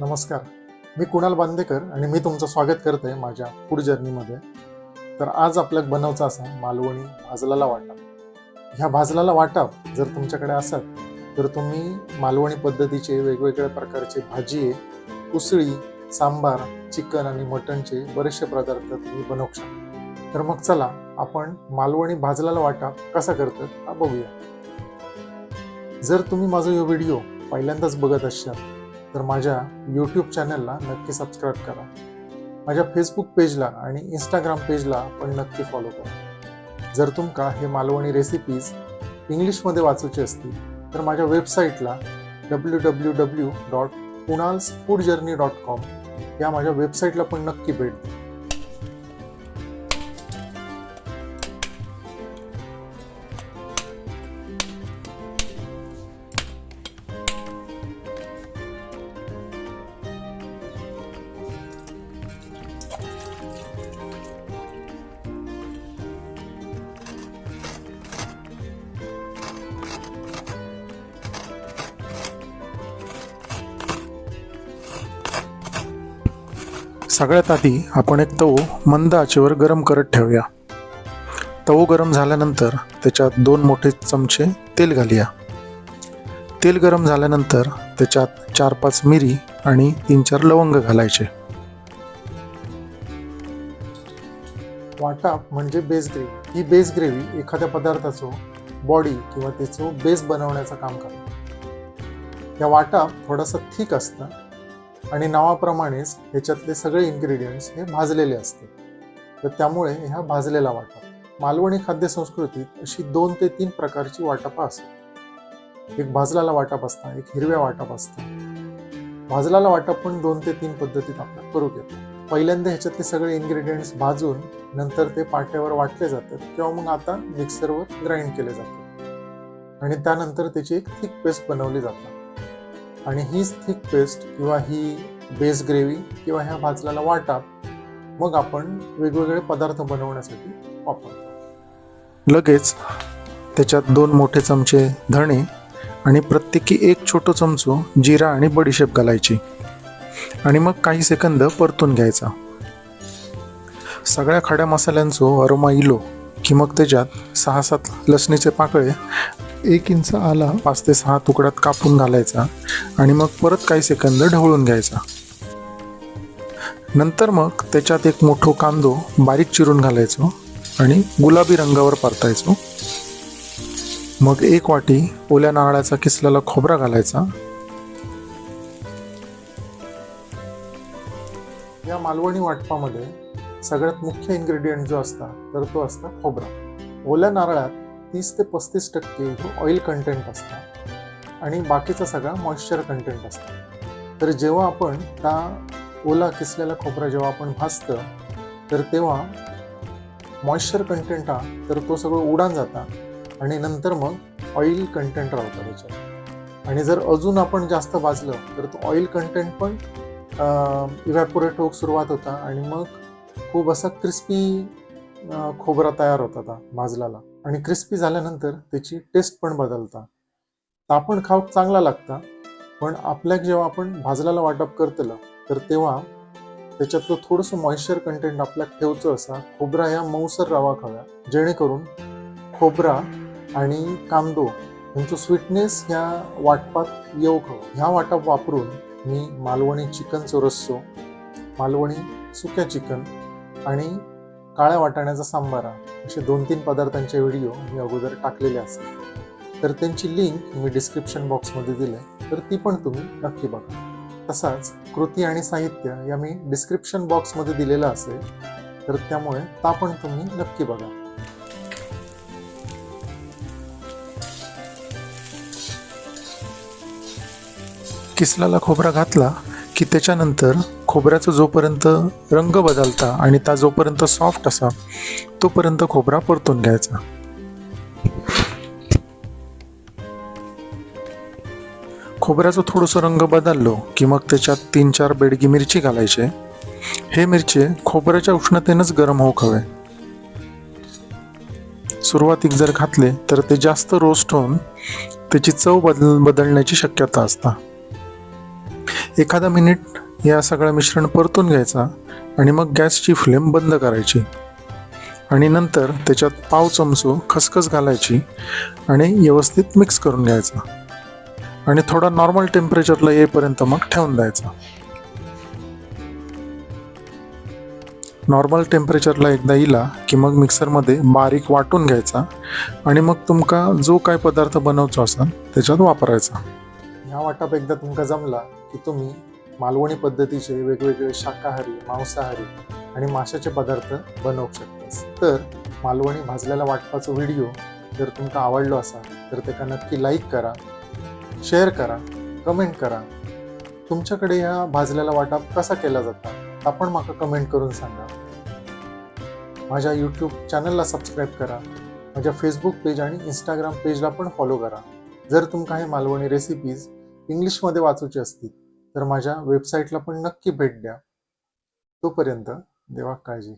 नमस्कार. मी कुणाल बांदेकर आणि मी तुमचं स्वागत करतोय माझ्या फूड जर्नीमध्ये तर आज आपल्याला बनवचा असा मालवणी भाजलाला वाटा. ह्या भाजलाला वाटा जर तुमच्याकडे असाल तर तुम्ही मालवणी पद्धतीचे वेगवेगळ्या प्रकारचे भाजी उसळी सांबार चिकन आणि मटणचे बरेचसे पदार्थ तुम्ही बनवू शकता. तर मग चला आपण मालवणी भाजलाला वाटा कसा करतात हा बघूया. जर तुम्ही माझा हा व्हिडिओ पहिल्यांदाच बघत असाल तर माझ्या यूट्यूब चॅनलला नक्की सबस्क्राईब करा. माझ्या फेसबुक पेजला आणि इंस्टाग्राम पेजला पण नक्की फॉलो करा. जर तुमका हे मालवणी रेसिपीज इंग्लिशमध्ये वाचूचे असतील तर माझ्या वेबसाईटला W W W dot Kunal's food journey dot com या माझ्या वेबसाईटला पण नक्की भेट द्या. सगळ्यात आधी आपण एक तवो मंद आचेवर गरम करत ठेवूया. तवो गरम झाल्यानंतर त्याच्यात दोन मोठे चमचे तेल घालूया. तेल गरम झाल्यानंतर त्याच्यात चार पाच मिरी आणि तीन चार लवंग घालायचे. वाटाप म्हणजे बेस ग्रेव्ही ही बेस ग्रेव्ही एखाद्या पदार्थाचं बॉडी किंवा त्याचं बेस बनवण्याचं काम करते. या वाटाप थोडासा थिक असतं आणि नावाप्रमाणेच ह्याच्यातले सगळे इन्ग्रेडियंट्स हे भाजलेले असते तर त्यामुळे ह्या भाजलेला वाटा. मालवणी खाद्य संस्कृतीत अशी दोन ते तीन प्रकारची वाटप असतात. एक भाजलाला वाटप असता एक हिरव्या वाटप असता भाजलाला वाटप पण दोन ते तीन पद्धतीत आपल्याला करू येतो पहिल्यांदा ह्याच्यातले सगळे इन्ग्रेडियंट्स भाजून नंतर ते पाट्यावर वाटले जातात किंवा मग आता मिक्सरवर ग्राइंड केले जातात. आणि त्यानंतर त्याची एक थिक पेस्ट बनवली जातात. आणि हीच थिक पेस्ट किंवा ही बेस ग्रेव्ही किंवा ह्या भाजलेला वाटा मग आपण वेगवेगळे पदार्थ बनवण्यासाठी वापरतो. लगेच त्याच्यात दोन मोठे चमचे धणे आणि प्रत्येकी एक छोटं चमचो जिरा आणि बडीशेप घालायची. आणि मग काही सेकंद परतून घ्यायचा. सगळ्या खड्या मसाल्यांचो अरोमा इलो की मग त्याच्यात सहा सात लसणीचे पाकळे एक इंच आला. पाच ते सहा तुकड्यात कापून घालायचा आणि मग परत काही सेकंद ढवळून घ्यायचा. नंतर मग त्याच्यात एक मोठो कांदो बारीक चिरून घालायचो आणि गुलाबी रंगावर परतायचो. मग एक वाटी ओल्या नारळाचा किसलेला खोबरा घालायचा. या मालवणी वाटपामध्ये सगळ्यात मुख्य इन्ग्रेडियंट जो असता तर तो असता खोबरा. ओल्या नारळात तीस ते पस्तीस टक्के ऑइल कंटेंट असतं. आणि बाकीचा सगळा मॉइश्चर कंटेंट असतं. तर जेव्हा आपण त्या ओला किसलेला खोबरा जेव्हा आपण भाजतं तर तेव्हा मॉइश्चर कंटेंट हा तर तो सगळं उडान जाता आणि नंतर मग ऑइल कंटेंट राहतं त्याच्यात. आणि जर अजून आपण जास्त भाजलं तर तो ऑइल कंटेंट पण इव्हॅपोरेट होऊक सुरुवात होता आणि मग खूप असा क्रिस्पी खोबरा तयार होता आता आणि क्रिस्पी झाल्यानंतर त्याची टेस्ट पण बदलता. तापण खाऊक चांगला लागता पण आपल्याक जेव्हा आपण भाजल्याला वाटप करतलं तर तेव्हा त्याच्यातलं थोडंसं मॉइश्चर कंटेंट आपल्याक ठेवचं असा खोबरा ह्या मऊसर रवा खाव्या जेणेकरून खोबरा आणि कांदो यांचं स्वीटनेस ह्या वाटपात येऊ खावं ह्या वाटप वापरून मी मालवणी चिकनचो रस्सो मालवणी सुक्या चिकन आणि काळ्या वाटाण्याचा सांबारा असे दोन तीन पदार्थांचे व्हिडिओ मी अगोदर टाकलेले असतात तर त्यांची लिंक मी डिस्क्रिप्शन बॉक्समध्ये दिले तर ती पण तुम्ही नक्की बघा. तसाच कृती आणि साहित्य या मी डिस्क्रिप्शन बॉक्समध्ये दिलेलं असेल तर त्यामुळे ता पण तुम्ही नक्की बघा. किसलाला खोबरा घातला की त्याच्यानंतर खोबऱ्याचा जोपर्यंत रंग बदलता आणि त्या जोपर्यंत सॉफ्ट असा तोपर्यंत खोबरा परतून घ्यायचा. खोबऱ्याचं थोडंसं रंग बदललो की मग त्याच्यात तीन चार बेडगी मिरची घालायचे. हे मिरची खोबऱ्याच्या उष्णतेनंच गरम होऊ हवे सुरुवातीक जर घातले तर ते जास्त रोस्ट होऊन त्याची चव बदल बदलण्याची शक्यता असता. एखादा मिनिट या सगळं मिश्रण परतून घ्यायचा आणि मग गॅसची फ्लेम बंद करायची. आणि नंतर त्याच्यात पाव चमचो खसखस घालायची आणि व्यवस्थित मिक्स करून घ्यायचा. आणि थोडा नॉर्मल टेम्परेचरला येईपर्यंत मग ठेवून द्यायचा. नॉर्मल टेम्परेचरला एकदा इला की मग मिक्सरमध्ये बारीक वाटून घ्यायचा आणि मग तुमका जो काय पदार्थ बनवचो असाल त्याच्यात वापरायचा. ह्या वाटप एकदा तुमका जमला की तुम्ही मालवणी पद्धतीचे वेगवेगळे शाकाहारी मांसाहारी आणि माशाचे पदार्थ बनवू शकतास. तर मालवणी भाजलेला वाटपाचो व्हिडिओ जर तुमका आवडलो असा तर त्याका नक्की लाईक करा शेअर करा कमेंट करा. तुमच्याकडे ह्या भाजलेला वाटप कसा केला जाता ता पण माका कमेंट करून सांगा. माझ्या यूट्यूब चॅनलला सबस्क्राईब करा. माझ्या फेसबुक पेज आणि इंस्टाग्राम पेजला पण फॉलो करा. जर तुमका हे मालवणी रेसिपीज इंग्लिशमध्ये वाचूची असतील तर माझ्या वेबसाईटला पण नक्की भेट द्या. तोपर्यंत देवा काळजी.